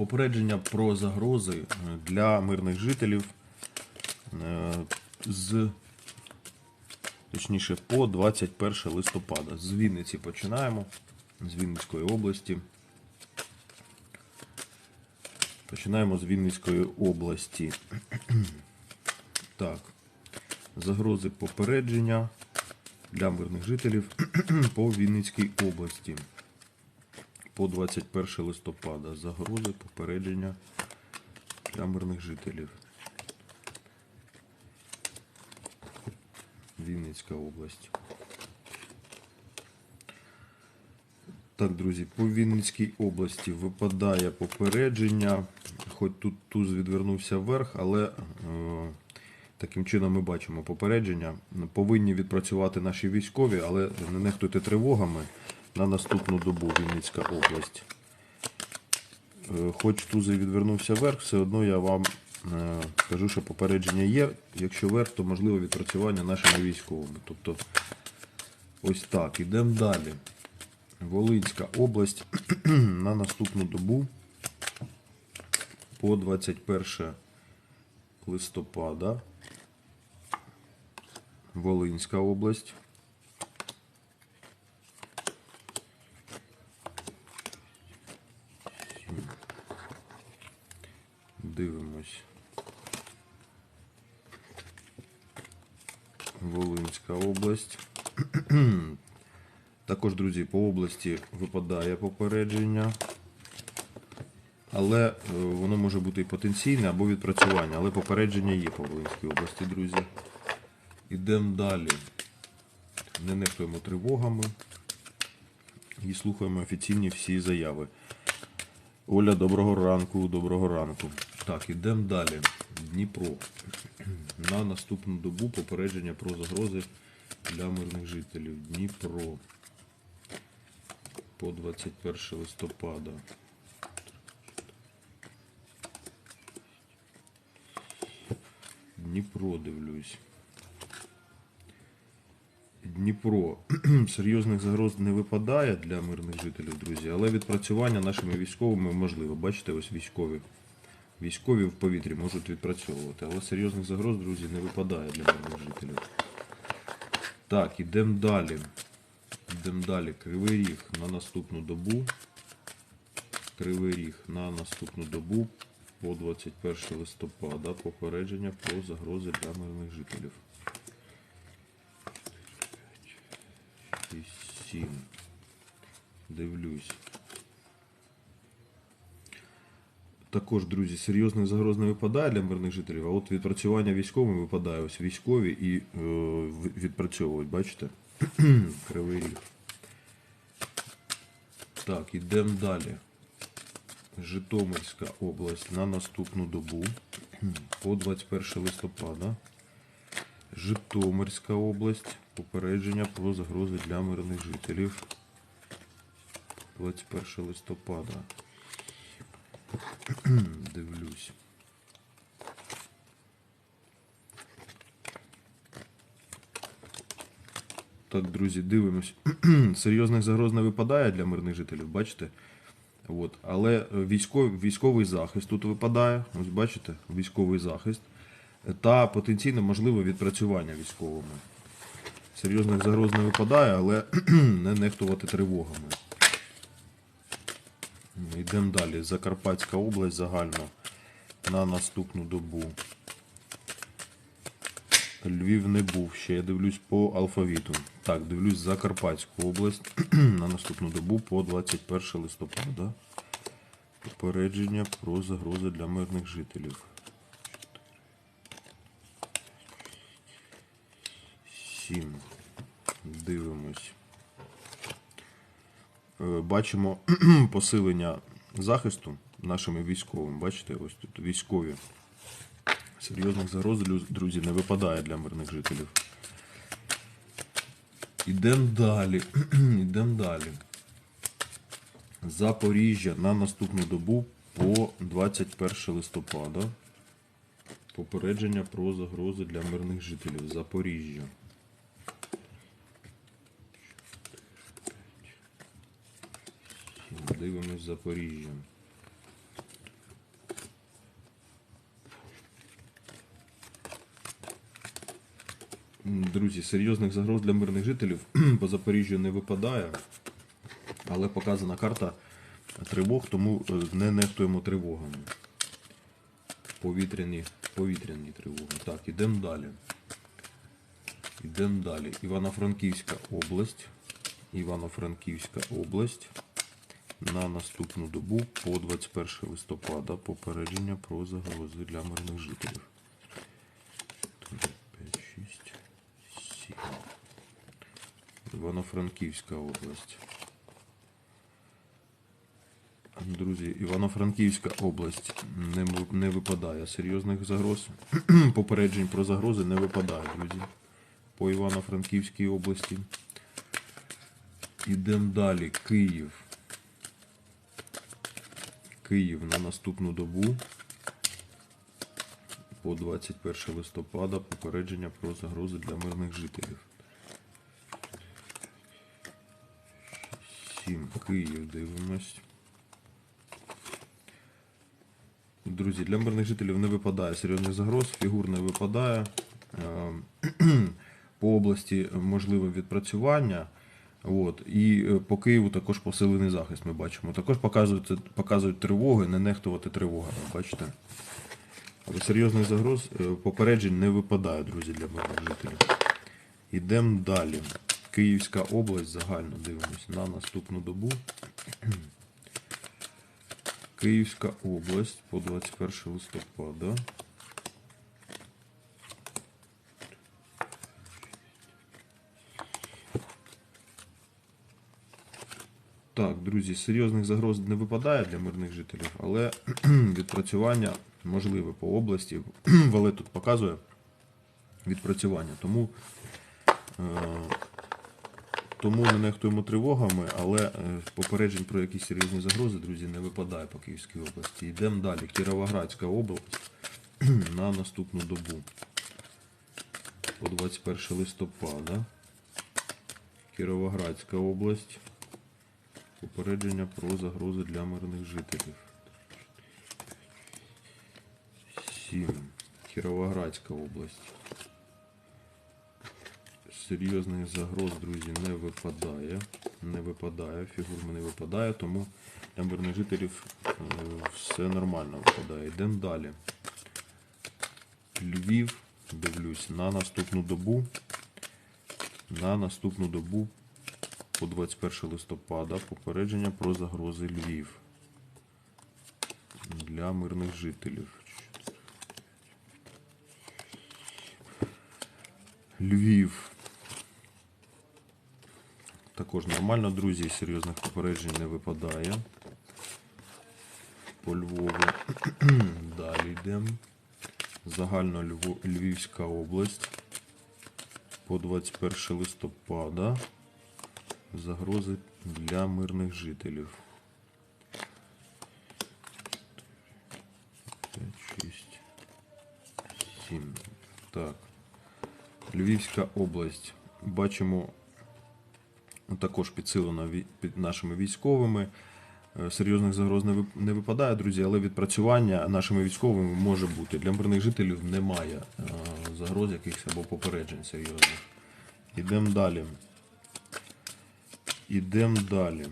Попередження про загрози е, для мирних жителів е, з точніше по 21 листопада. З Вінниці починаємо, з Вінницької області. Починаємо з Вінницької області. Так. Загрози попередження для мирних жителів по Вінницькій області. По 21 листопада. Загрози попередження для мирних жителів. Вінницька область. Так, друзі, по Вінницькій області випадає попередження. Хоч тут туз відвернувся вверх, але е, таким чином ми бачимо попередження. Повинні відпрацювати наші військові, але не нехтуйте тривогами на наступну добу Вінницька область. Е, Хоч туз і відвернувся вверх, все одно я вам е, кажу, що попередження є. Якщо вверх, то можливо відпрацювання нашими військовими. Тобто, ось так. Ідемо далі. Волинська область на наступну добу по 21 листопада. Волинська область. Дивимось. Волинська область. Також, друзі, по області випадає попередження. Але е, воно може бути і потенційне або відпрацювання. Але попередження є по Волинській області, друзі. Ідемо далі. Не нехтуємо тривогами і слухаємо офіційні всі заяви. Оля, доброго ранку, доброго ранку. Так, ідемо далі. Дніпро. На наступну добу попередження про загрози для мирних жителів. Дніпро. По 21 листопада. Дніпро дивлюсь. Дніпро. Серйозних загроз не випадає для мирних жителів, друзі, але відпрацювання нашими військовими можливо. Бачите, ось військові. Військові в повітрі можуть відпрацьовувати, але серйозних загроз, друзі, не випадає для мирних жителів. Так, ідемо далі. Ідемо далі. Кривий ріг на наступну добу. Кривий ріг на наступну добу по 21 листопада. Попередження про загрози для мирних жителів. 7. Дивлюсь. Також, друзі, серйозних загроз не випадає для мирних жителів, а от відпрацювання військовим випадає. Ось військові і е, відпрацьовують, бачите? Кривий ріг. Так, ідемо далі. Житомирська область на наступну добу по 21 листопада. Житомирська область. Попередження про загрози для мирних жителів. 21 листопада. Дивлюсь. Так, друзі, дивимось. Серйозних загроз не випадає для мирних жителів, бачите? От. Але е, військовий, військовий захист тут випадає. Ось бачите, військовий захист. Та потенційно можливе відпрацювання військовими. Серйозних загроз не випадає, але не нехтувати тривогами. Йдемо далі. Закарпатська область загально на наступну добу. Львів не був ще. Я дивлюсь по алфавіту. Так, дивлюсь Закарпатську область на наступну добу по 21 листопада. Попередження про загрози для мирних жителів. Сім. Дивимось. Е, Бачимо посилення захисту нашими військовими. Бачите, ось тут військові. Серйозних загроз, друзі, не випадає для мирних жителів. Ідемо далі. Ідемо далі. Запоріжжя на наступну добу по 21 листопада. Попередження про загрози для мирних жителів. Запоріжжя. Дивимось Запоріжжя. Друзі, серйозних загроз для мирних жителів по Запоріжжю не випадає, але показана карта тривог, тому е, не нехтуємо тривогами. Повітряні, повітряні тривоги. Так, ідемо далі. Ідемо далі. Івано-Франківська область. Івано-Франківська область. На наступну добу по 21 листопада попередження про загрози для мирних жителів. 5, 6, 7. Івано-Франківська область. Друзі, Івано-Франківська область не, не випадає серйозних загроз. Попереджень про загрози не випадає, друзі. По Івано-Франківській області. Ідемо далі. Київ. Київ на наступну добу по 21 листопада попередження про загрози для мирних жителів. 7. Київ дивимось. Друзі, для мирних жителів не випадає серйозних загроз, фігур не випадає. Е, По області можливе відпрацювання. От. І е, по Києву також посилений захист ми бачимо. Також показують, показують тривоги, не нехтувати тривогами, бачите? Але серйозних загроз е, попереджень не випадає, друзі, для мирних жителів. Ідемо далі. Київська область загально дивимось на наступну добу. Київська область по 21 листопада. Так, друзі, серйозних загроз не випадає для мирних жителів, але відпрацювання можливе по області. Валет тут показує відпрацювання. Тому, е, тому не нехтуємо тривогами, але е, попереджень про якісь серйозні загрози, друзі, не випадає по Київській області. Йдемо далі. Кіровоградська область на наступну добу. По 21 листопада. Кіровоградська область. Попередження про загрози для мирних жителів. 7. Кіровоградська область. Серйозних загроз, друзі, не випадає. Не випадає, фігурми не випадає, тому для мирних жителів е, все нормально випадає. Йдемо далі. Львів, дивлюсь, на наступну добу. На наступну добу по 21 листопада попередження про загрози Львів для мирних жителів. Львів. Також нормально, друзі, серйозних попереджень не випадає. По Львову. Далі йдемо. Загально Льво- Львівська область. По 21 листопада. Загрози для мирних жителів. 5, 6, 7. Так. Львівська область. Бачимо також підсилена ві- під нашими військовими. Е, Серйозних загроз не випадає, друзі, але відпрацювання нашими військовими може бути. Для мирних жителів немає е, загроз якихось або попереджень серйозних. Ідемо далі. Ідемо далі.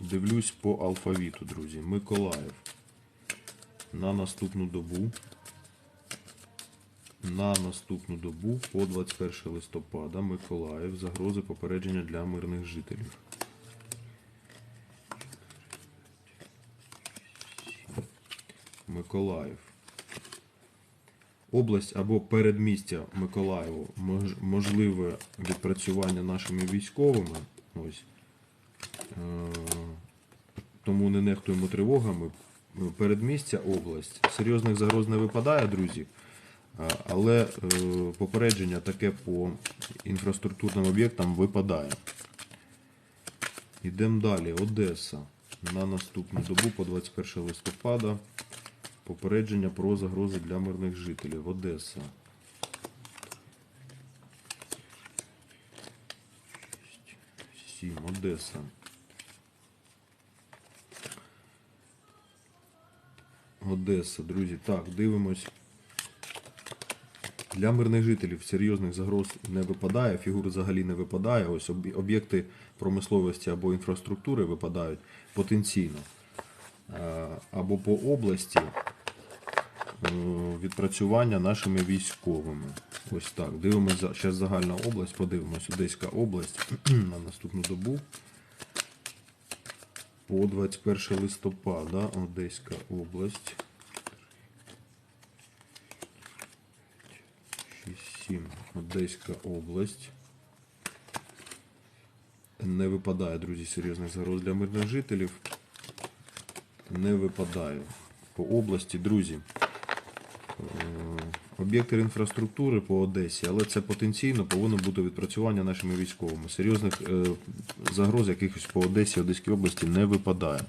Дивлюсь по алфавіту, друзі. Миколаїв. На наступну добу. На наступну добу по 21 листопада Миколаїв. Загрози попередження для мирних жителів. Миколаїв. Область або передмістя Миколаєву мож- можливе відпрацювання нашими військовими. Ось. Е, Тому не нехтуємо тривогами. Передмістя область. Серйозних загроз не випадає, друзі. Але е, попередження таке по інфраструктурним об'єктам випадає. Йдемо далі. Одеса. На наступну добу по 21 листопада. Попередження про загрози для мирних жителів. Одеса. 7. Одеса. Одеса, друзі. Так, дивимось. Для мирних жителів серйозних загроз не випадає, фігур взагалі не випадає. Ось об'єкти промисловості або інфраструктури випадають потенційно. Е, Або по області е, відпрацювання нашими військовими. Ось так. Дивимося зараз загальна область, подивимось, Одеська область на наступну добу. По 21 листопада Одеська область. 6-7. Одеська область. Не випадає, друзі, серйозних загроз для мирних жителів. Не випадає. По області, друзі. е, Об'єкти інфраструктури по Одесі, але це потенційно повинно бути відпрацювання нашими військовими. Серйозних е, загроз якихось по Одесі, Одеській області не випадає.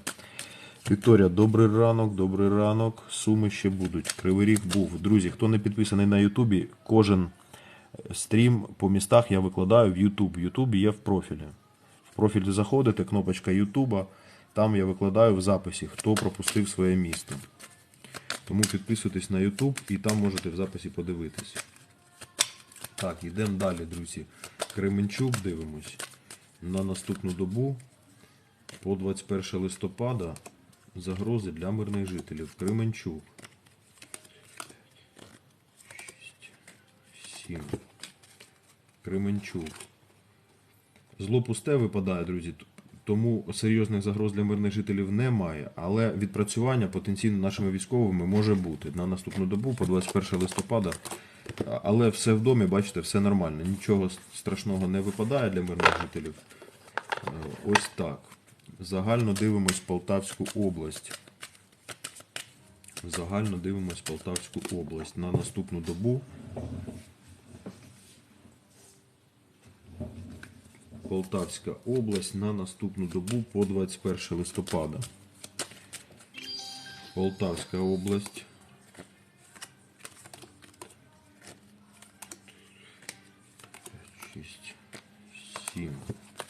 Вікторія, добрий ранок, добрий ранок. Суми ще будуть. Кривий ріг був. Друзі, хто не підписаний на Ютубі, кожен стрім по містах я викладаю в Ютуб. В Ютубі є в профілі. В профіль заходите, кнопочка Ютуба. Там я викладаю в записі, хто пропустив своє місто. Тому підписуйтесь на Ютуб і там можете в записі подивитись. Так, йдемо далі, друзі. Кременчук дивимось. На наступну добу по 21 листопада загрози для мирних жителів. Кременчук. 6, 7. Кременчук. Зло пусте випадає, друзі. Тому серйозних загроз для мирних жителів немає, але відпрацювання потенційно нашими військовими може бути на наступну добу по 21 листопада. Але все в домі, бачите, все нормально. Нічого страшного не випадає для мирних жителів. Е, Ось так. Загально дивимось Полтавську область. Загально дивимось Полтавську область на наступну добу. Полтавська область на наступну добу по 21 листопада. Полтавська область.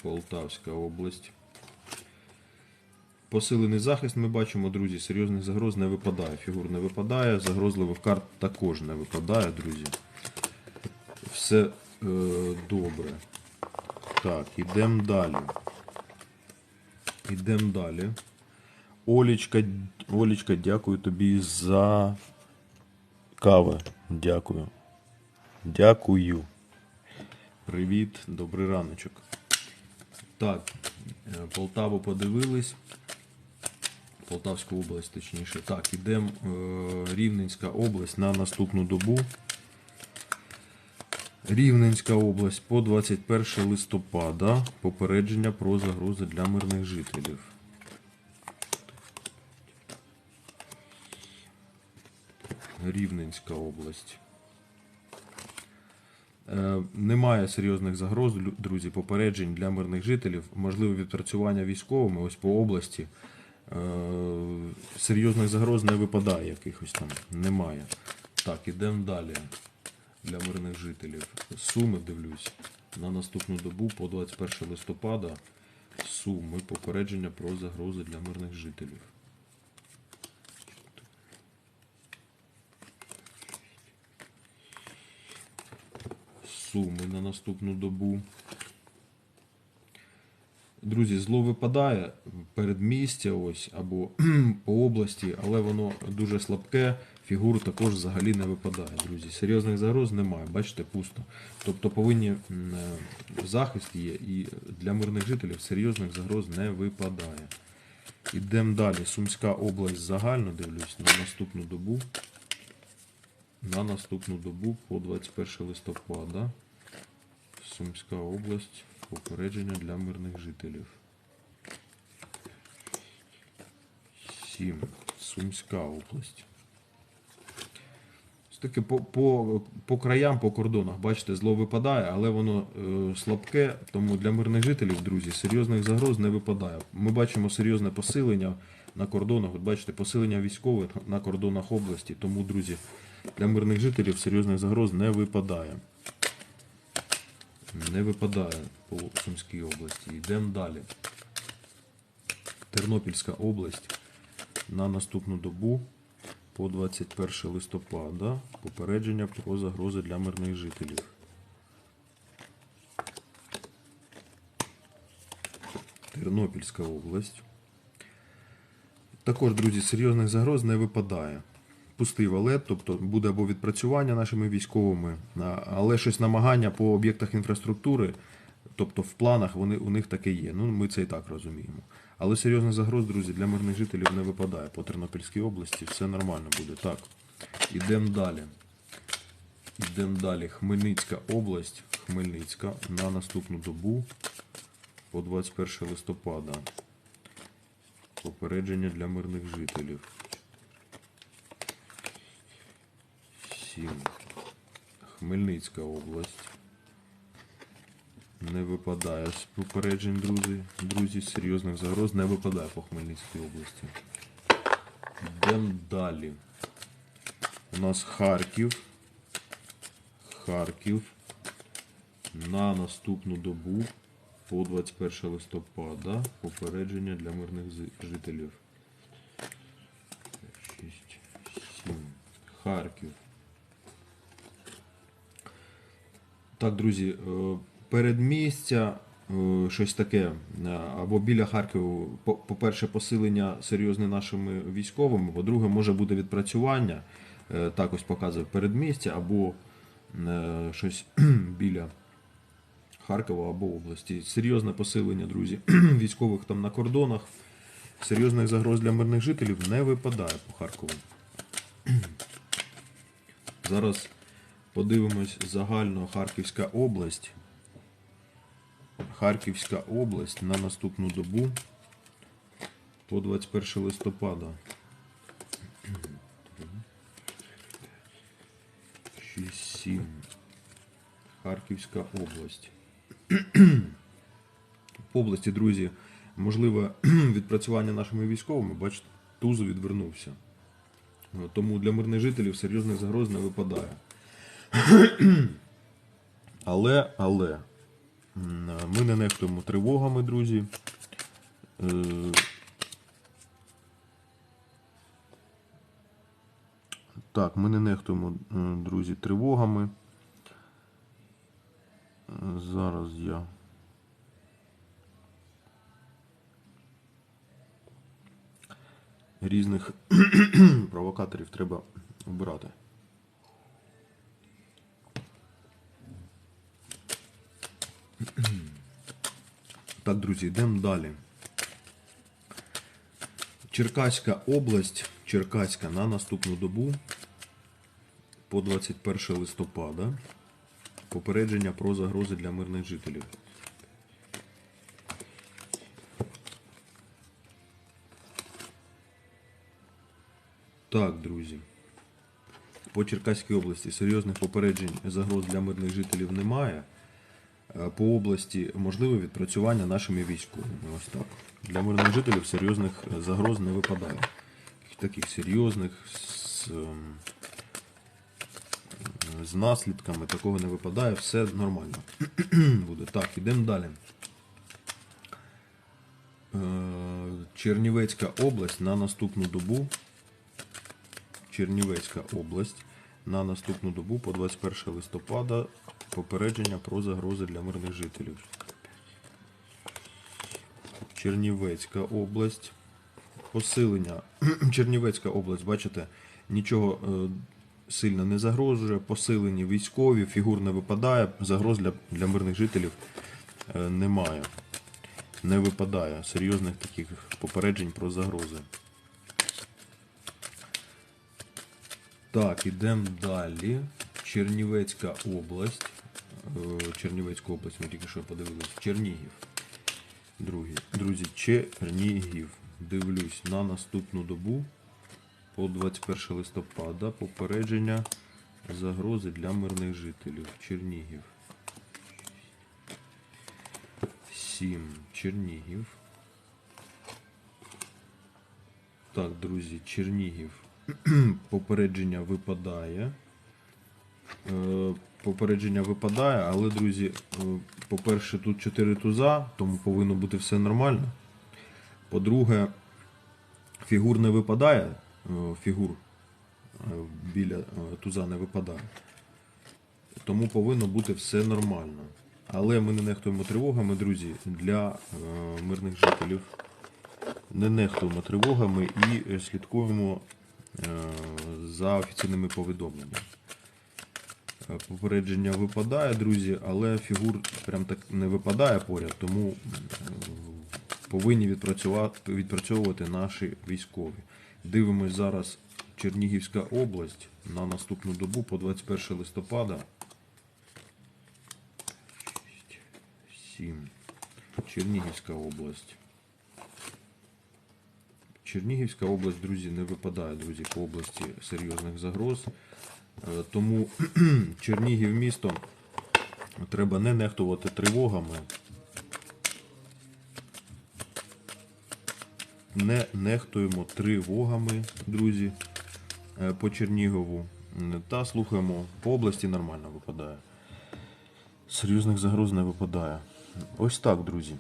Полтавська область. Посилений захист ми бачимо, друзі, серйозних загроз не випадає. Фігур не випадає, загрозливих карт також не випадає, друзі. Все е, добре. Так, ідемо далі. Ідемо далі. Олічка, Олічка, дякую тобі за каву. Дякую. Дякую. Привіт, добрий раночок. Так, е, Полтаву подивились. Полтавську область, точніше. Так, ідемо е, Рівненська область на наступну добу. Рівненська область по 21 листопада. Попередження про загрози для мирних жителів. Рівненська область. Е, Немає серйозних загроз, друзі, попереджень для мирних жителів. Можливе відпрацювання військовими ось по області. Е, Серйозних загроз не випадає якихось там. Немає. Так, ідемо далі. Для мирних жителів. Суми дивлюсь. На наступну добу по 21 листопада. Суми попередження про загрози для мирних жителів. Суми на наступну добу. Друзі, зло випадає передмістя ось або по області, але воно дуже слабке. Фігур також взагалі не випадає, друзі. Серйозних загроз немає, бачите, пусто. Тобто повинні е, захист є, і для мирних жителів серйозних загроз не випадає. Ідемо далі. Сумська область загально дивлюсь на наступну добу. На наступну добу по 21 листопада. Сумська область. Попередження для мирних жителів. 7. Сумська область. Таки по, по, по краям, по кордонах, бачите, зло випадає, але воно е, слабке, тому для мирних жителів, друзі, серйозних загроз не випадає. Ми бачимо серйозне посилення на кордонах. От бачите, посилення військових на кордонах області. Тому, друзі, для мирних жителів серйозних загроз не випадає. Не випадає по Сумській області. Йдемо далі. Тернопільська область на наступну добу по 21 листопада. Попередження про загрози для мирних жителів. Тернопільська область. Також, друзі, серйозних загроз не випадає. Пустий валет, тобто буде або відпрацювання нашими військовими, але щось намагання по об'єктах інфраструктури, тобто в планах вони, у них таке є. Ну, ми це і так розуміємо. Але серйозних загроз, друзі, для мирних жителів не випадає. По Тернопільській області все нормально буде. Так, ідемо далі. Ідемо далі. Хмельницька область. Хмельницька на наступну добу по 21 листопада. Попередження для мирних жителів. 7. Хмельницька область. Не випадає з попереджень, друзі. Друзі, серйозних загроз не випадає по Хмельницькій області. Йдемо далі. У нас Харків. Харків. На наступну добу по 21 листопада попередження для мирних жителів. 6, 7. Харків. Так, друзі, е, передмістя, е, щось таке, е, або біля Харкова, по- по-перше, посилення серйозне нашими військовими, по-друге, може бути відпрацювання, так ось показує передмістя, або щось біля Харкова або області. Серйозне посилення, друзі, військових там на кордонах. Серйозних загроз для мирних жителів не випадає по Харкову. Зараз подивимось загально Харківська область. Харківська область на наступну добу по 21 листопада. 6, 7. Харківська область. По області, друзі, можливе відпрацювання нашими військовими, бачите, Тузу відвернувся. Тому для мирних жителів серйозних загроз не випадає. Але, але, ми не нехтуємо тривогами, друзі. Е, Так, ми не нехтуємо, друзі, тривогами. Зараз я. Різних провокаторів треба обирати. Так, друзі, йдемо далі. Черкаська область, Черкаська на наступну добу по 21 листопада. Попередження про загрози для мирних жителів. Так, друзі. По Черкаській області серйозних попереджень загроз для мирних жителів немає. Е, По області можливе відпрацювання нашими військовими. Ось так. Для мирних жителів серйозних е, загроз не випадає. Таких серйозних з, ем, з наслідками такого не випадає, все нормально буде. Так, ідемо далі. Е, Чернівецька область на наступну добу. Чернівецька область на наступну добу по 21 листопада попередження про загрози для мирних жителів. Чернівецька область. Посилення. Чернівецька область, бачите, нічого е, сильно не загрожує. Посилені військові, фігур не випадає, загроз для, для мирних жителів е, немає. Не випадає серйозних таких попереджень про загрози. Так, ідемо далі. Чернівецька область. Е, Чернівецьку область ми тільки що подивились. Чернігів. Другі. Друзі, Чернігів. Дивлюсь на наступну добу по 21 листопада. Попередження загрози для мирних жителів. Чернігів. 7. Чернігів. Так, друзі, Чернігів. Попередження випадає. Попередження випадає, але, друзі, е, по-перше, тут 4 туза, тому повинно бути все нормально. По-друге, фігур не випадає. е, Фігур біля е, туза не випадає. Тому повинно бути все нормально. Але ми не нехтуємо тривогами, друзі, для мирних жителів. Не нехтуємо тривогами і слідкуємо за офіційними повідомленнями. Е, Попередження випадає, друзі, але фігур прям так не випадає поряд, тому повинні відпрацьовувати наші військові. Дивимось зараз Чернігівська область на наступну добу по 21 листопада. 7. Чернігівська область. Чернігівська область, друзі, не випадає, друзі, по області серйозних загроз. Е, Тому Чернігів місто треба не нехтувати тривогами. Не нехтуємо тривогами, друзі, е, по Чернігову. Та слухаємо, по області нормально випадає. Серйозних загроз не випадає. Ось так, друзі.